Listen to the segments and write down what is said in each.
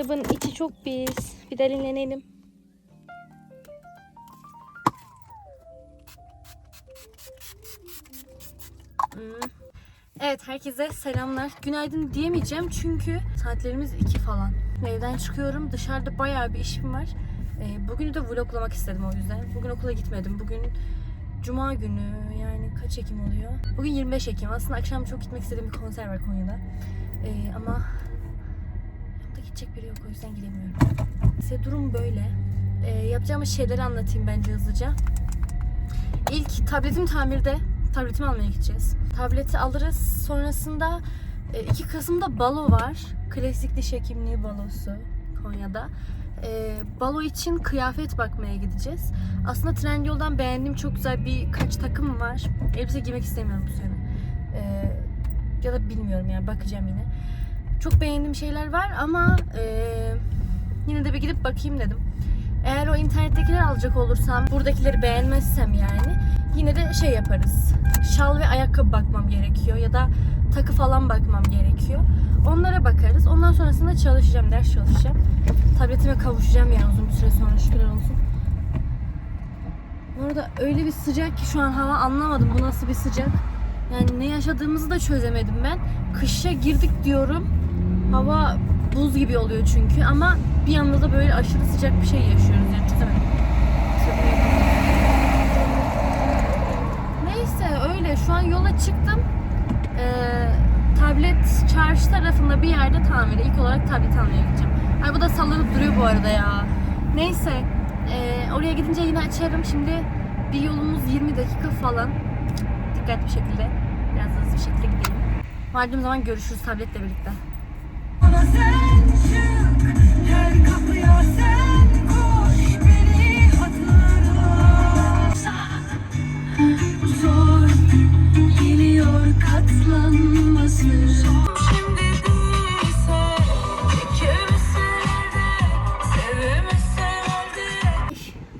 Arabanın içi çok pis. Bir de dinlenelim. Hmm. Evet herkese selamlar. Günaydın diyemeyeceğim çünkü saatlerimiz 2 falan. Evden çıkıyorum. Dışarıda bayağı bir işim var. Ee, bugünü de vloglamak istedim o yüzden. Bugün okula gitmedim. Bugün Cuma günü yani kaç Ekim oluyor? Bugün 25 Ekim. Aslında akşam çok gitmek istediğim bir konser var Konya'da. Ee, ama gidecek biri yok o yüzden gidemiyorum. İşte durum böyle. Ee, yapacağımız şeyleri anlatayım bence hızlıca. İlk tabletim tamirde. Tabletimi almaya gideceğiz. Tableti alırız. Sonrasında e, 2 Kasım'da balo var. Klasik diş hekimliği balosu Konya'da. E, balo için kıyafet bakmaya gideceğiz. Aslında Trendyol'dan beğendiğim çok güzel birkaç takım var. Elbise giymek istemiyorum bu sene. E, ya da bilmiyorum yani bakacağım yine. Çok beğendiğim şeyler var ama e, yine de bir gidip bakayım dedim. Eğer o internettekileri alacak olursam, buradakileri beğenmezsem yani yine de şey yaparız. Şal ve ayakkabı bakmam gerekiyor ya da takı falan bakmam gerekiyor. Onlara bakarız. Ondan sonrasında çalışacağım, ders çalışacağım. Tabletime kavuşacağım yani uzun bir süre sonra şükürler olsun. Bu arada öyle bir sıcak ki şu an hava anlamadım bu nasıl bir sıcak. Yani ne yaşadığımızı da çözemedim ben. Kışa girdik diyorum. Hava buz gibi oluyor çünkü ama bir yanda da böyle aşırı sıcak bir şey yaşıyoruz yani çözemedim. Neyse öyle şu an yola çıktım. Ee, tablet çarşı tarafında bir yerde tamire. İlk olarak tablet almaya gideceğim. Ay bu da sallanıp duruyor bu arada ya. Neyse ee, oraya gidince yine açarım. Şimdi bir yolumuz 20 dakika falan. Dikkatli bir şekilde biraz hızlı bir şekilde gidelim. Vardığım zaman görüşürüz tabletle birlikte.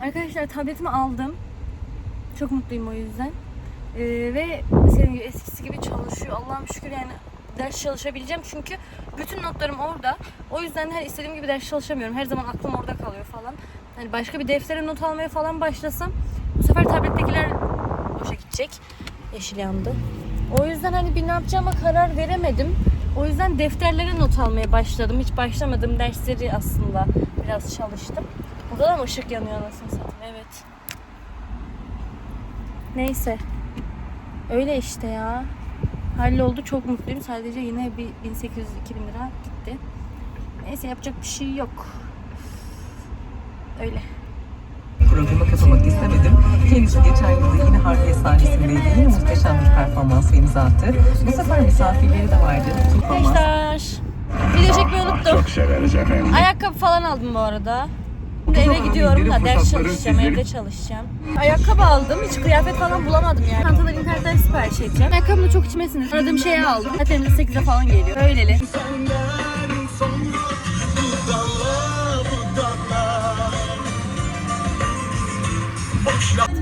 Arkadaşlar tabletimi aldım. Çok mutluyum o yüzden. Ee, ve senin gibi eskisi gibi çalışıyor. Allah'ım şükür yani ders çalışabileceğim çünkü bütün notlarım orada. O yüzden her istediğim gibi ders çalışamıyorum. Her zaman aklım orada kalıyor falan. Hani başka bir deftere not almaya falan başlasam bu sefer tablettekiler boşa gidecek. Yeşil yandı. O yüzden hani bir ne yapacağıma karar veremedim. O yüzden defterlere not almaya başladım. Hiç başlamadığım dersleri aslında biraz çalıştım. Burada da mı ışık yanıyor anasını satayım? Evet. Neyse. Öyle işte ya. Halloldu çok mutluyum. Sadece yine bir 1800-2000 lira gitti. Neyse yapacak bir şey yok. Öyle. programa katılmak istemedim. Kendisi geçen yılda yine Harbiye sahnesindeydi. Yine muhteşem bir performansa imza attı. Bu sefer misafirleri de vardı. Arkadaşlar. Video çekmeyi unuttum. Çok severiz efendim. Ayakkabı falan aldım bu arada. Şimdi eve gidiyorum da ders çalışacağım, evde çalışacağım. Ayakkabı aldım, hiç kıyafet falan bulamadım yani. Çantaları internetten sipariş edeceğim. Ayakkabım da çok içime sindi. Aradığım şeyi aldım. Zaten 8'e falan geliyor. Böyleli.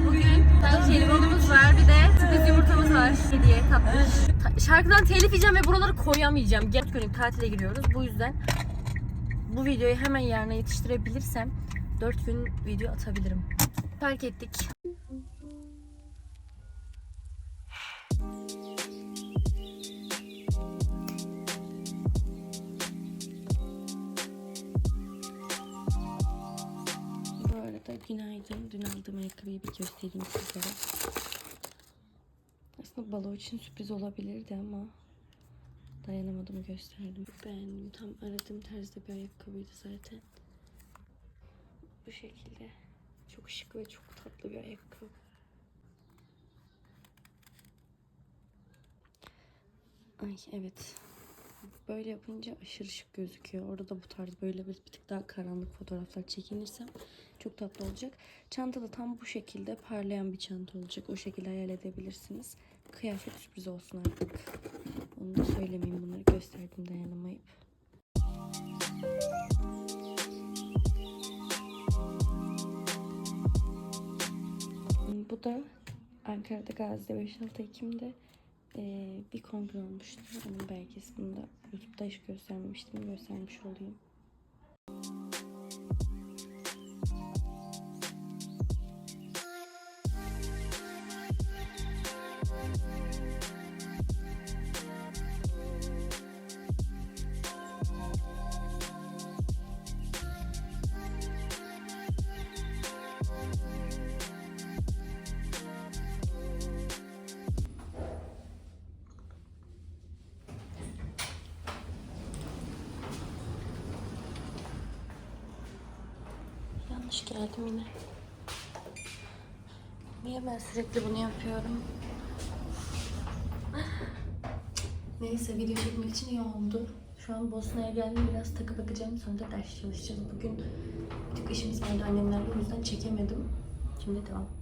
Bugün jelibonumuz var, bir de sürpriz yumurtamız var. Hediye tatlı. Ta- Şarkıdan telif yiyeceğim ve buraları koyamayacağım. Gel günlük tatile giriyoruz. Bu yüzden bu videoyu hemen yarına yetiştirebilirsem 4 gün video atabilirim. Fark ettik. Arada günaydın. Dün aldığım ayakkabıyı bir göstereyim sizlere. Aslında balo için sürpriz olabilirdi ama dayanamadım gösterdim. Beğendim. Tam aradığım tarzda bir ayakkabıydı zaten. Bu şekilde. Çok şık ve çok tatlı bir ayakkabı. Ay evet. Böyle yapınca aşırı şık gözüküyor. Orada da bu tarz böyle bir, bir tık daha karanlık fotoğraflar çekinirsem çok tatlı olacak. Çanta da tam bu şekilde parlayan bir çanta olacak. O şekilde hayal edebilirsiniz. Kıyafet sürpriz olsun artık. Onu da söylemeyeyim bunları gösterdim dayanamayıp. Bu da Ankara'da Gazi'de 5-6 Ekim'de eee, bir kongre olmuştu. Onun belgesini de YouTube'da hiç göstermemiştim. Göstermiş olayım. Yanlış geldim yine. Niye ben sürekli bunu yapıyorum? Neyse video çekmek için iyi oldu. Şu an Bosna'ya geldim biraz takı bakacağım sonra da ders çalışacağız. Bugün bir tık işimiz vardı annemlerle o yüzden çekemedim. Şimdi devam.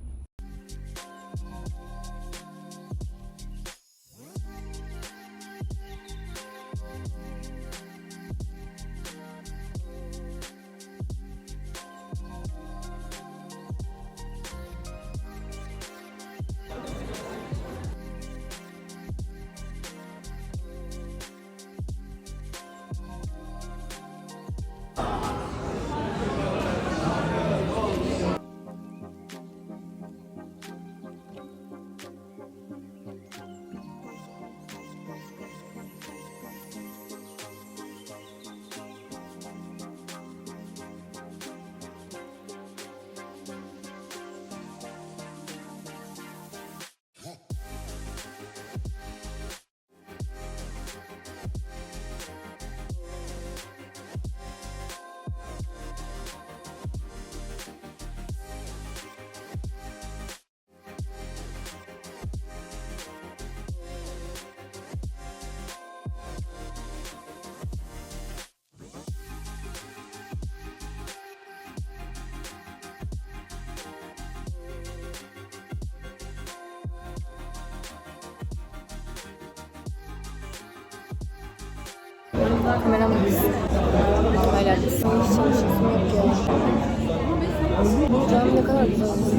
Kameram hala düşüyor. Hiç çalışmasım yok ya. Cam ne kadar güzel olmuş.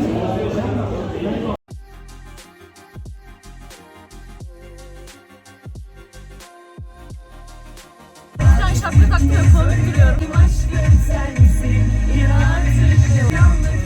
şapka taktım, komik duruyorum. Başka sen misin? Yaratıcı.